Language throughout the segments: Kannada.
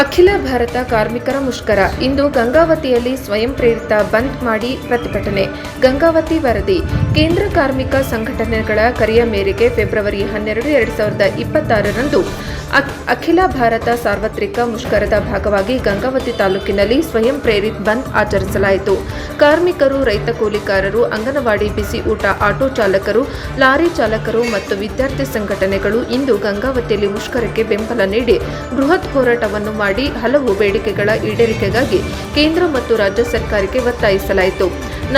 ಅಖಿಲ ಭಾರತ ಕಾರ್ಮಿಕರ ಮುಷ್ಕರ. ಇಂದು ಗಂಗಾವತಿಯಲ್ಲಿ ಸ್ವಯಂ ಪ್ರೇರಿತ ಬಂದ್ ಮಾಡಿ ಪ್ರತಿಭಟನೆ. ಗಂಗಾವತಿ ವರದಿ. ಕೇಂದ್ರ ಕಾರ್ಮಿಕ ಸಂಘಟನೆಗಳ ಕರೆಯ ಮೇರೆಗೆ ಫೆಬ್ರವರಿ ಹನ್ನೆರಡು, ಎರಡು ಸಾವಿರದ ಇಪ್ಪತ್ತಾರರಂದು ಅಖಿಲ ಭಾರತ ಸಾರ್ವತ್ರಿಕ ಮುಷ್ಕರದ ಭಾಗವಾಗಿ ಗಂಗಾವತಿ ತಾಲೂಕಿನಲ್ಲಿ ಸ್ವಯಂ ಪ್ರೇರಿತ್ ಬಂದ್ ಆಚರಿಸಲಾಯಿತು. ಕಾರ್ಮಿಕರು, ರೈತ ಕೂಲಿಕಾರರು, ಅಂಗನವಾಡಿ ಬಿಸಿ ಊಟ, ಆಟೋ ಚಾಲಕರು, ಲಾರಿ ಚಾಲಕರು ಮತ್ತು ವಿದ್ಯಾರ್ಥಿ ಸಂಘಟನೆಗಳು ಇಂದು ಗಂಗಾವತಿಯಲ್ಲಿ ಮುಷ್ಕರಕ್ಕೆ ಬೆಂಬಲ ನೀಡಿ ಬೃಹತ್ ಹೋರಾಟವನ್ನು ಮಾಡಿ ಹಲವು ಬೇಡಿಕೆಗಳ ಈಡೇರಿಕೆಗಾಗಿ ಕೇಂದ್ರ ಮತ್ತು ರಾಜ್ಯ ಸರ್ಕಾರಕ್ಕೆ ಒತ್ತಾಯಿಸಲಾಯಿತು.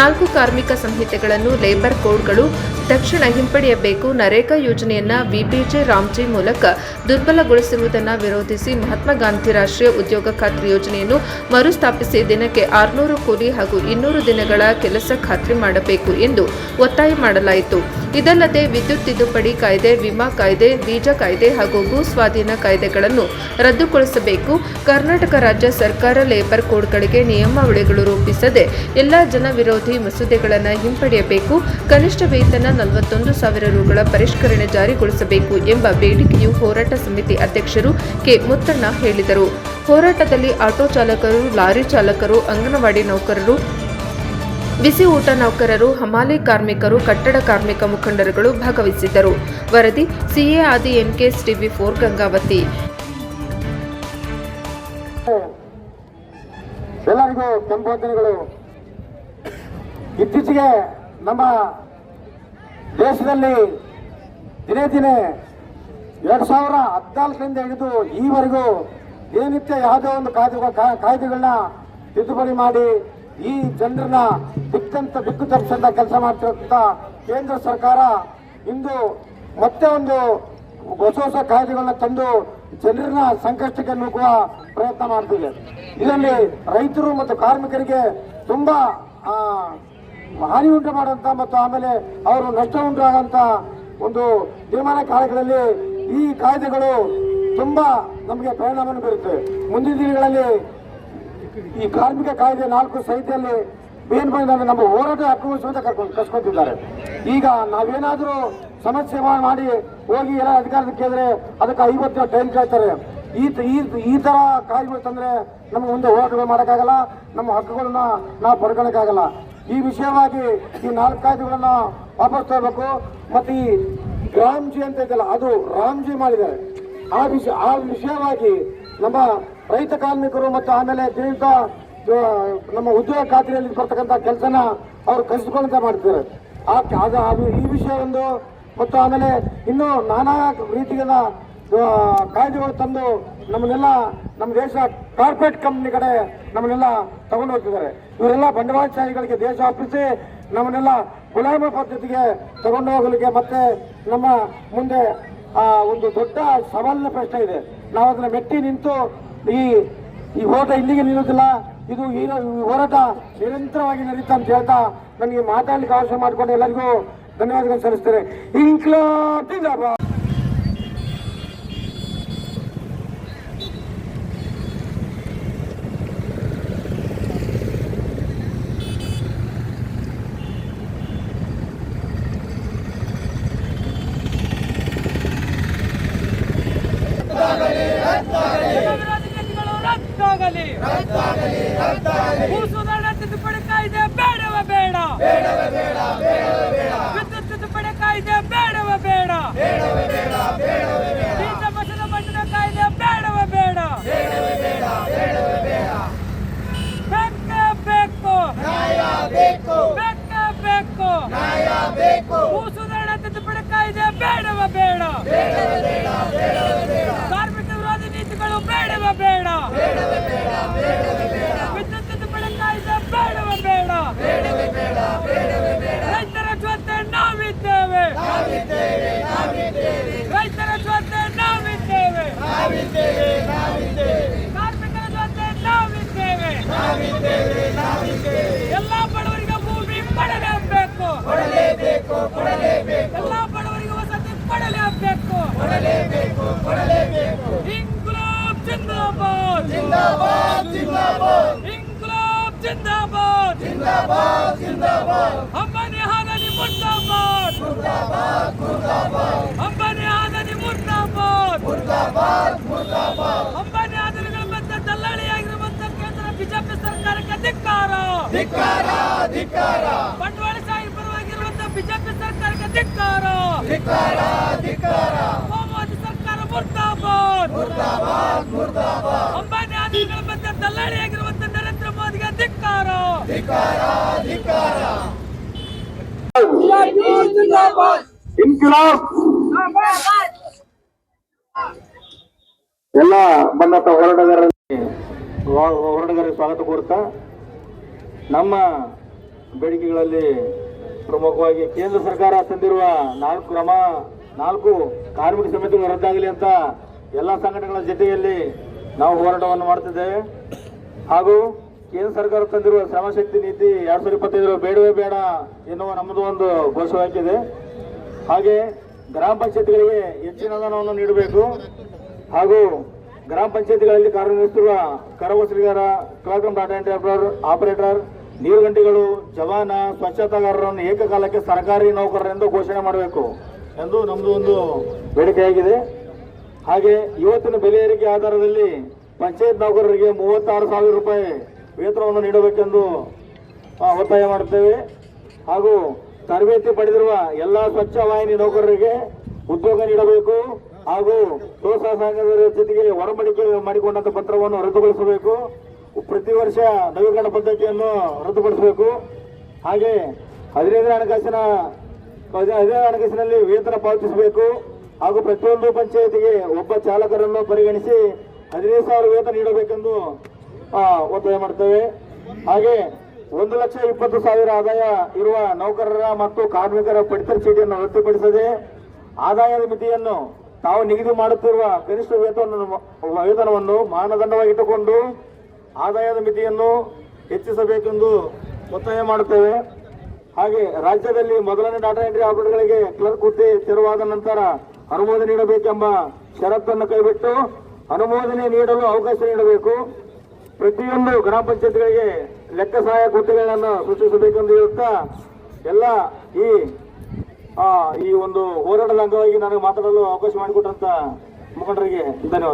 ನಾಲ್ಕು ಕಾರ್ಮಿಕ ಸಂಹಿತೆಗಳನ್ನು ಲೇಬರ್ ಕೋಡ್ಗಳು ತಕ್ಷಣ ಹಿಂಪಡೆಯಬೇಕು. ನರೇಗಾ ಯೋಜನೆಯನ್ನ ವಿಪಿಜೆ ರಾಮ್ಜಿ ಮೂಲಕ ದುರ್ಬಲಗೊಳಿಸಿರುವುದನ್ನು ವಿರೋಧಿಸಿ ಮಹಾತ್ಮ ಗಾಂಧಿ ರಾಷ್ಟ್ರೀಯ ಉದ್ಯೋಗ ಖಾತ್ರಿ ಯೋಜನೆಯನ್ನು ಮರುಸ್ಥಾಪಿಸಿ ದಿನಕ್ಕೆ ಆರುನೂರು ಕೂಲಿ ಹಾಗೂ ಇನ್ನೂರು ದಿನಗಳ ಕೆಲಸ ಖಾತ್ರಿ ಮಾಡಬೇಕು ಎಂದು ಒತ್ತಾಯ ಮಾಡಲಾಯಿತು. ಇದಲ್ಲದೆ ವಿದ್ಯುತ್ ತಿದ್ದುಪಡಿ ಕಾಯ್ದೆ, ವಿಮಾ ಕಾಯ್ದೆ, ಬೀಜ ಕಾಯ್ದೆ ಹಾಗೂ ಭೂ ಸ್ವಾಧೀನ ಕಾಯ್ದೆಗಳನ್ನು ರದ್ದುಗೊಳಿಸಬೇಕು. ಕರ್ನಾಟಕ ರಾಜ್ಯ ಸರ್ಕಾರ ಲೇಬರ್ ಕೋಡ್ಗಳಿಗೆ ನಿಯಮಾವಳಿಗಳು ರೂಪಿಸದೆ ಎಲ್ಲ ಜನವಿರೋಧಿ ಮಸೂದೆಗಳನ್ನು ಹಿಂಪಡೆಯಬೇಕು. ಕನಿಷ್ಠ ವೇತನ ನಲವತ್ತೊಂದು ಸಾವಿರ ರುಗಳ ಪರಿಷ್ಕರಣೆ ಜಾರಿಗೊಳಿಸಬೇಕು ಎಂಬ ಬೇಡಿಕೆಯು ಹೋರಾಟ ಸಮಿತಿ ಅಧ್ಯಕ್ಷರು ಕೆ. ಮುತ್ತಣ್ಣ ಹೇಳಿದರು. ಹೋರಾಟದಲ್ಲಿ ಆಟೋ ಚಾಲಕರು, ಲಾರಿ ಚಾಲಕರು, ಅಂಗನವಾಡಿ ನೌಕರರು ಬಿಸಿ ಊಟ ನೌಕರರು, ಹಮಾಲಿ ಕಾರ್ಮಿಕರು, ಕಟ್ಟಡ ಕಾರ್ಮಿಕ ಮುಖಂಡರುಗಳು ಭಾಗವಹಿಸಿದ್ದರು. ವರದಿ ಸಿಎ ಆದಿ ಎನ್ಕೆಎಸ್ ಟಿವಿ ಫೋರ್ ಗಂಗಾವತಿ. ಎಲ್ಲರಿಗೂ ಸಂಬೋಧನೆಗಳು ಇತ್ತೀಚೆಗೆ ನಮ್ಮ ದೇಶದಲ್ಲಿ ದಿನೇ ದಿನೇ ಎರಡು ಸಾವಿರ ಹದಿನಾಲ್ಕರಿಂದ ಹಿಡಿದು ಈವರೆಗೂ ದಿನನಿತ್ಯ ಯಾವುದೇ ಒಂದು ಕಾಯ್ದೆ ಕಾಯ್ದೆಗಳನ್ನ ತಿದ್ದುಪಡಿ ಮಾಡಿ ಈ ಜನರನ್ನ ದಿಕ್ಕಂತ ದಿಕ್ಕು ತಪ್ಪಿಸಂತ ಕೆಲಸ ಮಾಡ್ತಿರೋಂಥ ಕೇಂದ್ರ ಸರ್ಕಾರ ಇಂದು ಮತ್ತೆ ಒಂದು ಹೊಸ ಹೊಸ ಕಾಯ್ದೆಗಳನ್ನ ತಂದು ಜನರನ್ನ ಸಂಕಷ್ಟಕ್ಕೆ ನೂಕುವ ಪ್ರಯತ್ನ ಮಾಡ್ತಿದೆ. ಇದರಲ್ಲಿ ರೈತರು ಮತ್ತು ಕಾರ್ಮಿಕರಿಗೆ ತುಂಬಾ ಹಾನಿ ಉಂಟು ಮಾಡುವಂತ ಮತ್ತು ಆಮೇಲೆ ಅವರು ನಷ್ಟ ಉಂಟಾಗಂತ ಒಂದು ತೀರ್ಮಾನ ಕಾಲಗಳಲ್ಲಿ ಈ ಕಾಯ್ದೆಗಳು ತುಂಬಾ ನಮಗೆ ಪರಿಣಾಮವನ್ನು ಬೀರುತ್ತೆ ಮುಂದಿನ ದಿನಗಳಲ್ಲಿ ಈ ಕಾರ್ಮಿಕ ಕಾಯ್ದೆ ನಾಲ್ಕು ಸಹಿತೆಯಲ್ಲಿ ಏನ್ ಬಂದ್ರೆ ನಮ್ಮ ಹೋರಾಟ ಹಕ್ಕುಗಳಿಸುವಂತ ಕರ್ಕೊಂಡು ಕಸ್ಕೊತಿದ್ದಾರೆ. ಈಗ ನಾವೇನಾದರೂ ಸಮಸ್ಯೆ ಮಾಡಿ ಹೋಗಿ ಎಲ್ಲ ಅಧಿಕಾರದ ಕೇಳಿದ್ರೆ ಅದಕ್ಕೆ ಐವತ್ತು ಟೈಮ್ ಕೇಳ್ತಾರೆ. ಈ ಈ ತರ ಕಾಯ್ದೆಗಳು ತಂದ್ರೆ ನಮ್ಗೆ ಮುಂದೆ ಹೋರಾಟಗಳು ಮಾಡೋಕ್ಕಾಗಲ್ಲ, ನಮ್ಮ ಹಕ್ಕುಗಳನ್ನ ನಾವು ಪಡ್ಕೊಳಕ್ಕಾಗಲ್ಲ. ಈ ವಿಷಯವಾಗಿ ಈ ನಾಲ್ಕು ಕಾಯ್ದೆಗಳನ್ನ ವಾಪಸ್ ತರಬೇಕು. ಮತ್ತೆ ಈ ರಾಮ್ಜಿ ಅಂತ ಇದೆಯಲ್ಲ, ಅದು ರಾಮ್ಜಿ ಮಾಡಿದ್ದಾರೆ. ಆ ವಿಷಯ ಆ ವಿಷಯವಾಗಿ ನಮ್ಮ ರೈತ ಕಾರ್ಮಿಕರು ಮತ್ತು ಆಮೇಲೆ ದಿನದ ನಮ್ಮ ಉದ್ಯೋಗ ಖಾತ್ರಿಯಲ್ಲಿ ಬರ್ತಕ್ಕಂಥ ಕೆಲಸನ ಅವರು ಕಸಿದುಕೊಳ್ಳಂತ ಮಾಡ್ತಾರೆ ಆ ಈ ವಿಷಯ ಒಂದು, ಮತ್ತು ಆಮೇಲೆ ಇನ್ನೂ ನಾನಾ ರೀತಿಯ ಕಾಯ್ದೆಗಳು ತಂದು ನಮ್ಮನ್ನೆಲ್ಲ ನಮ್ಮ ದೇಶ ಕಾರ್ಪೊರೇಟ್ ಕಂಪ್ನಿ ಕಡೆ ನಮ್ಮನ್ನೆಲ್ಲ ತಗೊಂಡು ಹೋಗ್ತಿದ್ದಾರೆ. ಇವರೆಲ್ಲ ಬಂಡವಾಳಶಾಹಿಗಳಿಗೆ ದೇಶ ಅಪ್ಪಿಸಿ ನಮ್ಮನ್ನೆಲ್ಲ ಗುಲಾಮ ಪದ್ಧತಿಗೆ ತಗೊಂಡು ಹೋಗಲಿಕ್ಕೆ ಮತ್ತೆ ನಮ್ಮ ಮುಂದೆ ಒಂದು ದೊಡ್ಡ ಸವಾಲಿನ ಪ್ರಶ್ನೆ ಇದೆ. ನಾವು ಅದನ್ನ ಮೆಟ್ಟಿ ನಿಂತು ಈ ಈ ಹೋರಾಟ ಇಲ್ಲಿಗೆ ನಿಲ್ಲೋದಿಲ್ಲ ಇದು ಈ ಹೋರಾಟ ನಿರಂತರವಾಗಿ ನಡೀತಾ ಅಂತ ಹೇಳ್ತಾ ನನಗೆ ಮಾತಾಡಲಿಕ್ಕೆ ಅವಶ್ಯ ಮಾಡಿಕೊಂಡು ಎಲ್ಲರಿಗೂ ಧನ್ಯವಾದಗಳು ಸಲ್ಲಿಸ್ತೇನೆ. ಇನ್ಕ್ಲಾಬ್ ಜಿಂದಾಬಾದ್ ರಾಜಕೀಯಗಳು ರದ್ದಾಗಲಿ. ಭೂ ಸುಧಾರಣಾ ತಿದ್ದುಪಡಿ ಕಾಯ್ದೆ ಬೇಡವ ಬೇಡ. ವಿದ್ಯುತ್ ತಿದ್ದುಪಡಿ ಕಾಯ್ದೆ ಬೇಡವ ಬೇಡ. ಕೊಡಲೇಬೇಕು ಕೊಡಲೇಬೇಕು. ಇಂಕ್ಲಾಬ್ ಜಿಂದಾಬಾದ್. ಜಿಂದಾಬಾದ್ ಜಿಂದಾಬಾದ್. ಇಂಕ್ಲಾಬ್ ಜಿಂದಾಬಾದ್. ಜಿಂದಾಬಾದ್ ಜಿಂದಾಬಾದ್. ಅಂಬಾನಿ ಹಾದನಿ ಮುರ್ದಾಬಾದ್. ಮುರ್ದಾಬಾದ್ ಮುರ್ದಾಬಾದ್. ಅಂಬಾನಿ ಹಾದನಿ ಮುರ್ದಾಬಾದ್. ಮುರ್ದಾಬಾದ್ ಮುರ್ದಾಬಾದ್. ಅಂಬಾನಿ ಹಾದನಿಗಳ ಬಂದ ದಲ್ಲಾಳಿಯಾಗಿರುವಂತ ಕೇಂದ್ರ ಬಿಜೆಪಿ ಸರ್ಕಾರಕ್ಕೆ ಧಿಕ್ಕಾರ. ಧಿಕ್ಕಾರ ಧಿಕ್ಕಾರ. ಬಂಡವಾಳ ಸಾಹಿ ಪರವಾಗಿರುವಂತ ಬಿಜೆಪಿ ಸರ್ಕಾರಕ್ಕೆ ಧಿಕ್ಕಾರ. ಧಿಕ್ಕಾರ. ಅಂಬಾನಿ ಆದಿಗಳ ಮಧ್ಯೆ ದಲ್ಲಾಳಿಯಾಗಿರುವಂತಹ ನರೇಂದ್ರ ಮೋದಿಗೆ ಧಿಕ್ಕಾರ. ಇನ್ಕಿಲಾಬ್. ಎಲ್ಲ ಬಂದಂತ ಹೋರಾಟಗಾರ ಹೋರಾಟಗಾರರಿಗೆ ಸ್ವಾಗತ ಕೋರ್ತಾ ನಮ್ಮ ಬೇಡಿಕೆಗಳಲ್ಲಿ ಪ್ರಮುಖವಾಗಿ ಕೇಂದ್ರ ಸರ್ಕಾರ ತಂದಿರುವ ನಾಲ್ಕು ಕ್ರಮ ನಾಲ್ಕು ಕಾರ್ಮಿಕ ಸಮಿತಿಗಳು ರದ್ದಾಗಲಿ ಅಂತ ಎಲ್ಲ ಸಂಘಟನೆಗಳ ಜೊತೆಯಲ್ಲಿ ನಾವು ಹೋರಾಟವನ್ನು ಮಾಡ್ತಿದ್ದೇವೆ. ಹಾಗೂ ಕೇಂದ್ರ ಸರ್ಕಾರ ತಂದಿರುವ ಶ್ರಮಶಕ್ತಿ ನೀತಿ ಎರಡ್ ಸಾವಿರದ ಇಪ್ಪತ್ತೈದರ ಬೇಡವೇ ಬೇಡ ಎನ್ನುವ ನಮ್ಮದು ಒಂದು ಘೋಷವಾಗಿದೆ ಹಾಗೆ ಗ್ರಾಮ ಪಂಚಾಯತ್ಗಳಿಗೆ ಹೆಚ್ಚಿನ ಅನುದಾನವನ್ನು ನೀಡಬೇಕು. ಹಾಗೂ ಗ್ರಾಮ ಪಂಚಾಯತ್ಗಳಲ್ಲಿ ಕಾರ್ಯನಿರ್ವಹಿಸುತ್ತಿರುವ ಕರವಸಲಿಗಾರ ಕ್ಲಾಕ್ರಮ್ ಡಾಟಾ ಎಂಟ್ರಿ ಆಪರೇಟರ್ ಆಪರೇಟರ್ ನೀರುಗಂಟಿಗಳು ಜವಾನ, ಸ್ವಚ್ಛತಾಗಾರರನ್ನು ಏಕಕಾಲಕ್ಕೆ ಸರ್ಕಾರಿ ನೌಕರರೆಂದು ಘೋಷಣೆ ಮಾಡಬೇಕು ಎಂದು ನಮ್ಮದು ಒಂದು ಬೇಡಿಕೆಯಾಗಿದೆ. ಹಾಗೆ ಇವತ್ತಿನ ಬೆಲೆ ಏರಿಕೆ ಆಧಾರದಲ್ಲಿ ಪಂಚಾಯತ್ ನೌಕರರಿಗೆ ಮೂವತ್ತಾರು ಸಾವಿರ ರೂಪಾಯಿ ವೇತನವನ್ನು ನೀಡಬೇಕೆಂದು ಒತ್ತಾಯ ಮಾಡುತ್ತೇವೆ. ಹಾಗೂ ತರಬೇತಿ ಪಡೆದಿರುವ ಎಲ್ಲ ಸ್ವಚ್ಛ ವಾಹಿನಿ ನೌಕರರಿಗೆ ಉದ್ಯೋಗ ನೀಡಬೇಕು. ಹಾಗೂ ಪ್ರೋತ್ಸಾಹ ಸಂಘದ ಜೊತೆಗೆ ಒಡಂಬಡಿಕೆ ಮಾಡಿಕೊಂಡಂತ ಪತ್ರವನ್ನು ರದ್ದುಗೊಳಿಸಬೇಕು. ಪ್ರತಿ ವರ್ಷ ನವೀಕರಣ ಪದ್ಧತಿಯನ್ನು ರದ್ದುಪಡಿಸಬೇಕು ಹಾಗೆ ಹದಿನೈದನೇ ಹಣಕಾಸಿನ, ಹದಿನೈದನೇ ಹಣಕಾಸಿನಲ್ಲಿ ವೇತನ ಪಾವತಿಸಬೇಕು. ಹಾಗೂ ಪ್ರತಿಯೊಂದು ಪಂಚಾಯತಿಗೆ ಒಬ್ಬ ಚಾಲಕರನ್ನು ಪರಿಗಣಿಸಿ ಹದಿನೈದು ಸಾವಿರ ವೇತನ ನೀಡಬೇಕೆಂದು ಒತ್ತಾಯ ಮಾಡ್ತೇವೆ. ಹಾಗೆ ಒಂದು ಲಕ್ಷ ಇಪ್ಪತ್ತು ಸಾವಿರ ಆದಾಯ ಇರುವ ನೌಕರರ ಮತ್ತು ಕಾರ್ಮಿಕರ ಪಡಿತರ ಚೀಟಿಯನ್ನು ರದ್ದುಪಡಿಸದೆ ಆದಾಯದ ಮಿತಿಯನ್ನು ತಾವು ನಿಗದಿ ಮಾಡುತ್ತಿರುವ ಕನಿಷ್ಠ ವೇತನ ವೇತನವನ್ನು ಮಾನದಂಡವಾಗಿಟ್ಟುಕೊಂಡು ಆದಾಯದ ಮಿತಿಯನ್ನು ಹೆಚ್ಚಿಸಬೇಕೆಂದು ಒತ್ತಾಯ ಮಾಡುತ್ತೇವೆ. ಹಾಗೆ ರಾಜ್ಯದಲ್ಲಿ ಮೊದಲನೇ ಡಾಟಾ ಎಂಟ್ರಿ ಆಪರೇಟರ್ಗಳಿಗೆ ಕ್ಲರ್ಕ್ ಹುದ್ದೆ ತೆರವಾದ ನಂತರ ಅನುಮೋದನೆ ನೀಡಬೇಕೆಂಬ ಷರತ್ತನ್ನು ಕೈಬಿಟ್ಟು ಅನುಮೋದನೆ ನೀಡಲು ಅವಕಾಶ ನೀಡಬೇಕು. ಪ್ರತಿಯೊಂದು ಗ್ರಾಮ ಪಂಚಾಯತ್ಗಳಿಗೆ ಲೆಕ್ಕ ಸಹಾಯ ಕೃತಿಗಳನ್ನು ಸೃಷ್ಟಿಸಬೇಕೆಂದು ಹೇಳುತ್ತಾ ಎಲ್ಲ ಈ ಈ ಒಂದು ಹೋರಾಟದ ಅಂಗವಾಗಿ ನನಗೆ ಮಾತಾಡಲು ಅವಕಾಶ ಮಾಡಿಕೊಟ್ಟಂತ ಮುಖಂಡರಿಗೆ ಧನ್ಯವಾದ.